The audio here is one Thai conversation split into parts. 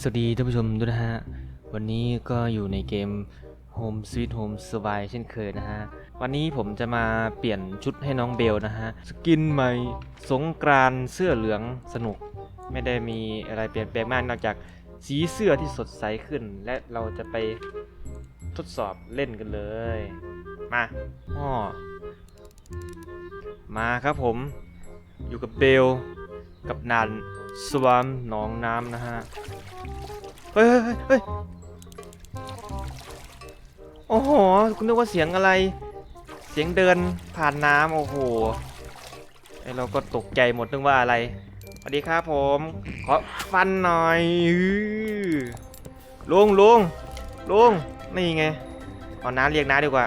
สวัสดีท่านผู้ชมด้วยนะฮะ วันนี้ก็อยู่ในเกม Home Sweet Home Survive เช่นเคยนะฮะ วันนี้ผมจะมาเปลี่ยนชุดให้น้องเบลนะฮะ สกินใหม่ สงกรานเสื้อเหลืองสนุก ไม่ได้มีอะไรเปลี่ยนแปลงมากนอกจากสีเสื้อที่สดใสขึ้น และเราจะไปทดสอบเล่นกันเลย มาอ้อมาครับผม อยู่กับเบล กับนันสวามหนองน้ำนะฮะเฮ้ยเฮ้ยเฮ้ยโอ้โห คุณนึกว่าเสียงอะไร เสียงเดินผ่านน้ำโอ้โหไอเราก็ตกใจหมดนึกว่าอะไร สวัสดีครับผม ขอฟันหน่อยลุงลุงลุงนี่ไงเอน้าเรียกน้าดีกว่า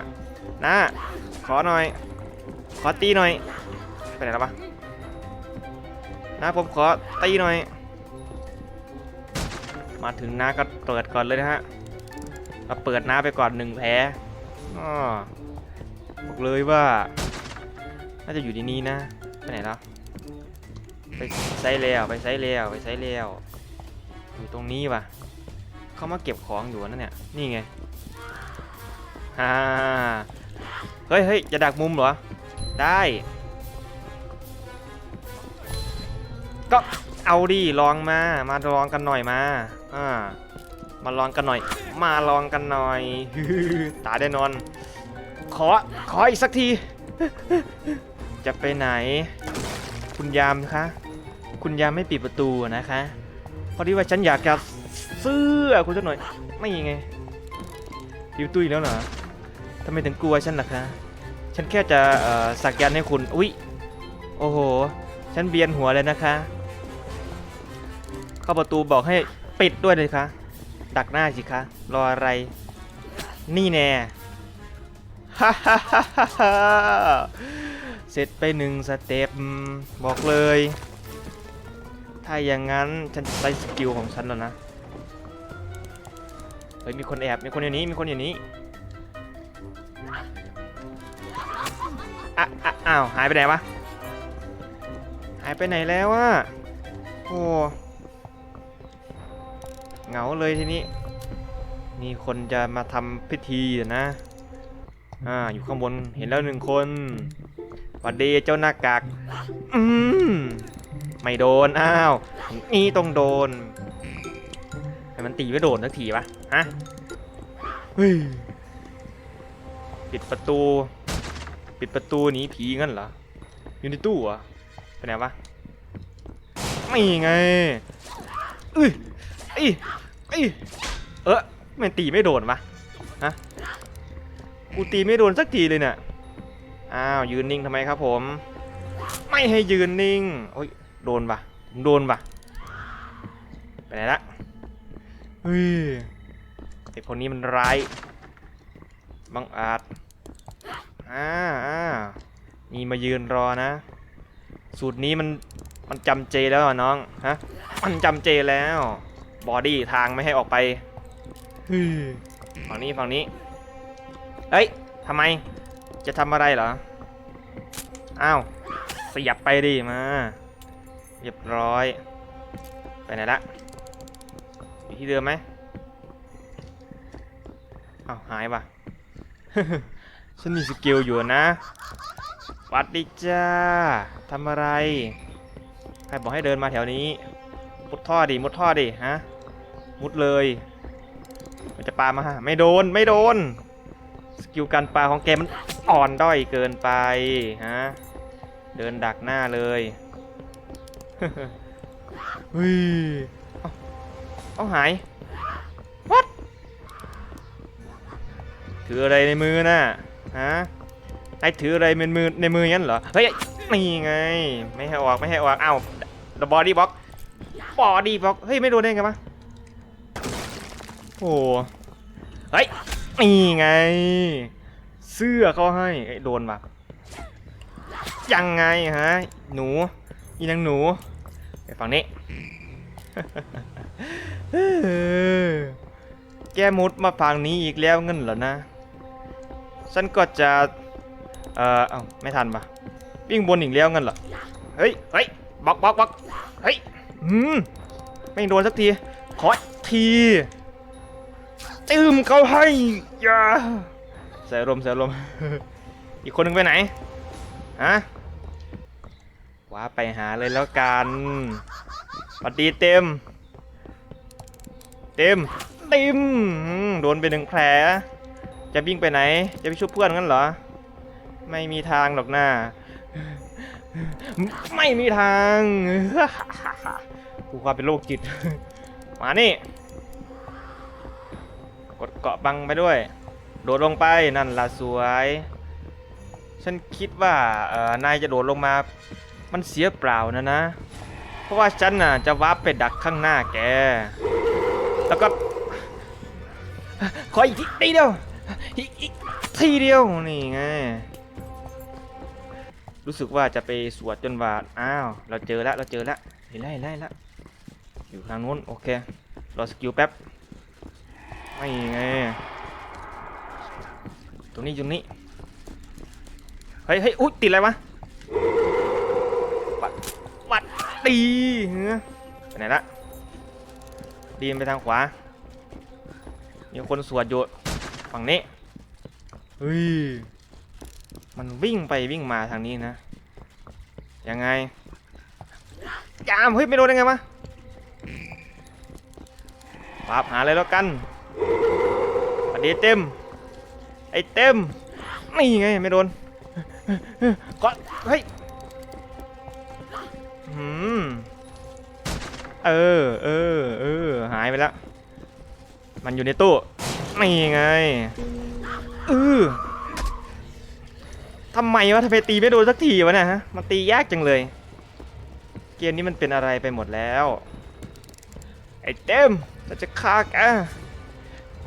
น้าขอหน่อย ขอตีหน่อย ไปไหนแล้วปะ น้าผมขอตีหน่อย มาถึงน้าก็เปิดก่อนเลยนะฮะเราเปิดน้าไปก่อนหนึ่งแผลอ้อบอกเลยว่า น่าจะอยู่ที่นี่นะ ไปไหนแล้ว ไปไซส์แล้วไปไซส์แล้วไปไซส์แล้วอยู่ตรงนี้ว่ะ เขามาเก็บของอยู่นั่นเนี่ย นี่ไงฮ่าเฮ้ยเฮ้ยจะดักมุมเหรอ ได้ ก็เอาดิลองมา มาลองกันหน่อยมา อ่า มาลองกันหน่อย มาลองกันหน่อยตายแน่นอน ขอ ขออีกสักที จะไปไหน คุณยามคะ คุณยามไม่ปิดประตูนะคะ พอดีว่าฉันอยากจะเสื้อคุณสักหน่อย ไม่ไงปิวตุ้ยแล้วเหรอทำไมถึงกลัวฉันล่ะคะ ฉันแค่จะสักยันให้คุณ อุ๊ย โอ้โห ฉันเบียนหัวเลยนะคะ เข้าประตูบอกให้ปิดด้วยเลยคะ ดักหน้าสิคะ รออะไร นี่แน่ฮ่าฮ่าฮ่าฮ่าเสร็จไปหนึ่งสเต็ปบอกเลย ถ้าอย่างนั้นฉันจะใช้สกิลของฉันแล้วนะ เฮ้ยมีคนแอบ มีคนอยู่นี้ มีคนอยู่นี้นอะอ้าวหายไปไหนวะ หายไปไหนแล้วอะโอ้ เหงาเลยทีนี้มีคนจะมาทำพิธีอนะ อ่า อยู่ข้างบนเห็นแล้วหนึ่งคนวัดดีเจ้าหน้ากากอืมไม่โดน อ้าว นี่ต้องโดนให้มันตีไม่โดนสักทีปะฮะฮ้ยปิดประตู ปิดประตูหนีผีงั้นเหรอ อยู่ในตู้เหรอไปไหนวะไม่ไงเอ้ย อ้ยเอ้เออมันตีไม่โดนวะฮะกูตีไม่โดนสักทีเลยเนี่ยอ้าวยืนนิ่งทำไมครับผม ไม่ให้ยืนนิ่งโอ้ยโดนปะโดนปะไปไหนละเฮ้ยไอคนนี้มันร้ายบังอาจอ่าอ่ามีมายืนรอนะ สูตรนี้มันมันจำเจแล้วน้องฮะมันจำเจแล้ว บอดี้ทางไม่ให้ออกไปเฮ้ยฝั่งนี้ฝั่งนี้ เอ้ยทำไม จะทำอะไรเหรอ อ้าวเสียบไปดิมา เรียบร้อย ไปไหนละอยู่ที่เดิมไหมอ้าวหายว่ะ ฉันมีสกิลอยู่นะหวัดดีจ้าทำอะไร ใครบอกให้เดินมาแถวนี้ มุดท่อดิ มุดท่อดิ ฮะ มุดเลย มันจะปามาฮะไม่โดนไม่โดน สกิลการปาของแกมันอ่อนด้อยเกินไปฮะเดินดักหน้าเลยเฮ้ยเอาหาย วัดถืออะไรในมือน่ะฮะไอ้ถืออะไรในมือในมืองั้นเหรอ เฮ้ยนี่ไง ไม่ให้ออกไม่ให้ออกเอ้าดบอดี้บ็อกบอดี้บ็อก เฮ้ย ไม่โดนได้ไงวะ โอ้เฮ้ยนี่ไง เสื้อเขาให้เอ้ยโดนปะยังไงฮะ หนูอีนางหนูไปฝั่งนี้ แกมุดมาฝั่งนี้อีกแล้วเงินเหรอนะ ฉันก็จะ เอ่อ เอ้า ไม่ทันปะวิ่งบนอีกแล้วเงินเหรอ เฮ้ย เฮ้ยบล็อกบล็อกบล็อกเฮ้ย อืม ไม่โดนสักที ขอที จืมเขาให้อย่าใส่ลมณ์ใส่ลมณ์อีกคนหนึงไปไหนฮะว้าไปหาเลยแล้วกันปฏิเต็ม เต็มเต็มอืมโดนไปหนึ่งแผล จะวิ่งไปไหน จะไปช่วยเพื่อนงั้นเหรอ ไม่มีทางหรอกหน้า ไม่มีทางกูความเป็นโรคจิต มานี่ กดเกาะบังไปด้วย โดดลงไปนั่นละสวย ฉันคิดว่าเออนายจะโดดลงมา มันเสียเปล่านะนะ เพราะว่าฉันน่ะจะวาร์ปไปดักข้างหน้าแก แล้วก็ ขออีกทีทีเดียวอีกทีเดียวนี่ไงรู้สึกว่าจะไปสวดจนว่าอ้าว เราเจอแล้ว เราเจอแล้วเห็นแล้วเห็นแล้วเห็นแล้วอยู่ทางนู้น โอเค รอสกิลแป๊บ ไม่ไงตรงนี้ตรงนี้เฮ้ยเฮ้ยอุ๊ยติดอะไรวะวัดวัดตีเฮ้ยไปไหนละดีนไปทางขวา มีคนสวดอยู่ฝั่งนี้เฮ้ยมันวิ่งไปวิ่งมาทางนี้นะ ยังไงจามเฮ้ยไม่โดนยังไงวะปราบหาเลยแล้วกัน สวัสดีเต็ม ไอ้เต็ม นี่ไงไม่โดนก็เฮ้ยหืมเออเออเออหายไปแล้ว มันอยู่ในตู้ นี่ไงเออทำไมวะทำไมตีไม่โดนสักทีวะเนี่ยฮะ มันตียากจังเลย เกมนี้มันเป็นอะไรไปหมดแล้ว ไอ้เต็มเราจะฆ่าแก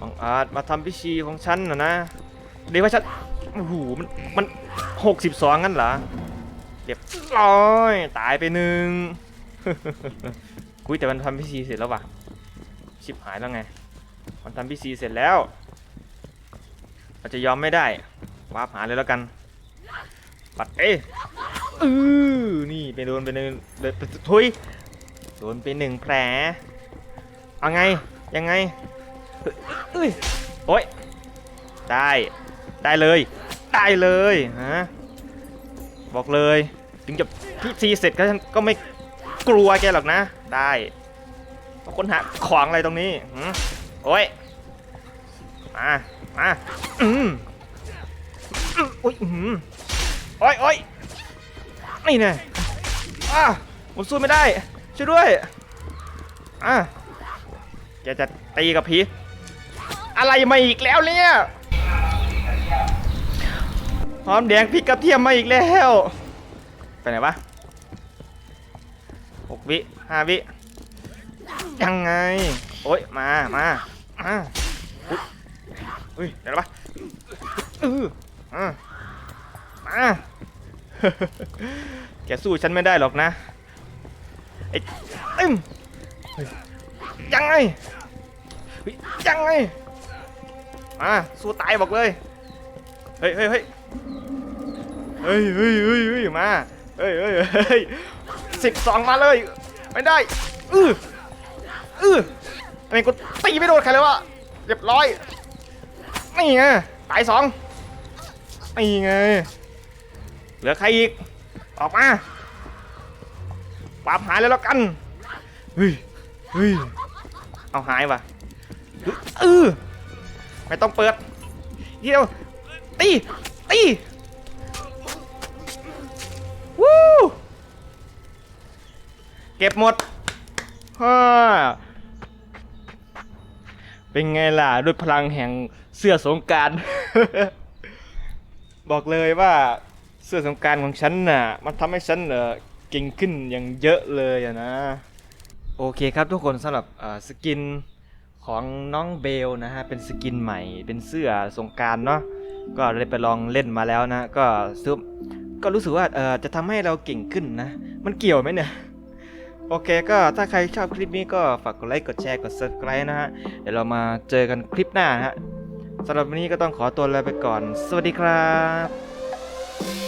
บังอาจมาทำพิธีของฉันนะนะเดี๋ยวว่าฉันโอ้โหมันมันหกสิบสองงั้นเหรอเรียบร้อยตายไปหนึ่งกุยแต่มันทำพิธีเสร็จแล้ววะชิบหายแล้วไง มันทำพิธีเสร็จแล้วเราจะยอมไม่ได้วาร์ปหาเลยแล้วกัน ปัดเอ้อือนี่ไปโดนไปหนึ่งเดนทุยโดนไปหนึ่งแผลเอาไงยังไง เอ้ยโอ้ยได้ได้เลยได้เลยฮะบอกเลยถึงจะพิธีเสร็จก็ฉันก็ไม่กลัวแกหรอกนะ ได้เอาคนหาของอะไรตรงนี้หืมโอ้ยมามาอืมอืมอุ้ยอืมโอ้ยโอ้ยนี่ไงอะผมสู้ไม่ได้ช่วยด้วยอะแกจะตีกับผี อะไรมาอีกแล้วเนี่ยหอมแดงพริกกระเทียมมาอีกแล้วไปไหนวะหกวิห้าวิยังไง โอ๊ยมามาอุ๊ยอุ้ยเดี๋ยวนะวะเอออะมาแกสู้ฉันไม่ได้หรอกนะไอ้ตึ้มยังไงยังไง มาสู้ตายบอกเลย เฮ้ยเฮ้ยเฮ้ยเฮ้ยเฮ้ยเฮ้ยเฮ้ยมา เฮ้ยเฮ้ยเฮ้ยสิบสองมาเลย ไม่ได้ อืออือทำไมกูตีไม่โดนใครเลยวะ เรียบร้อย นี่ไง ตายสองนี่ไง เหลือใครอีก ออกมาปราบหายแล้วแล้วกัน เฮ้ย เฮ้ย เอาหายวะอือ ไม่ต้องเปิดเดียวตีตีวู้เก็บหมดฮ่าเป็นไงล่ะ ด้วยพลังแห่งเสื้อสงกราร บอกเลยว่าเสื้อสงกรารของฉันน่ะ มันทำให้ฉันเออเก่งขึ้นอย่างเยอะเลยนะ โอเคครับทุกคนสำหรับสกิน ของน้องเบลนะฮะ เป็นสกินใหม่ เป็นเสื้อสงการเนาะ ก็ได้ไปลองเล่นมาแล้วนะ ก็ซึมก็รู้สึกว่าเออจะทำให้เราเก่งขึ้นนะ มันเกี่ยวไหมเนี่ย โอเคก็ถ้าใครชอบคลิปนี้ก็ฝากกดไลค์ กดแชร์ กด subscribe นะฮะ เดี๋ยวเรามาเจอกันคลิปหน้านะฮะสำหรับวันนี้ก็ต้องขอตัวลาไปก่อน สวัสดีครับ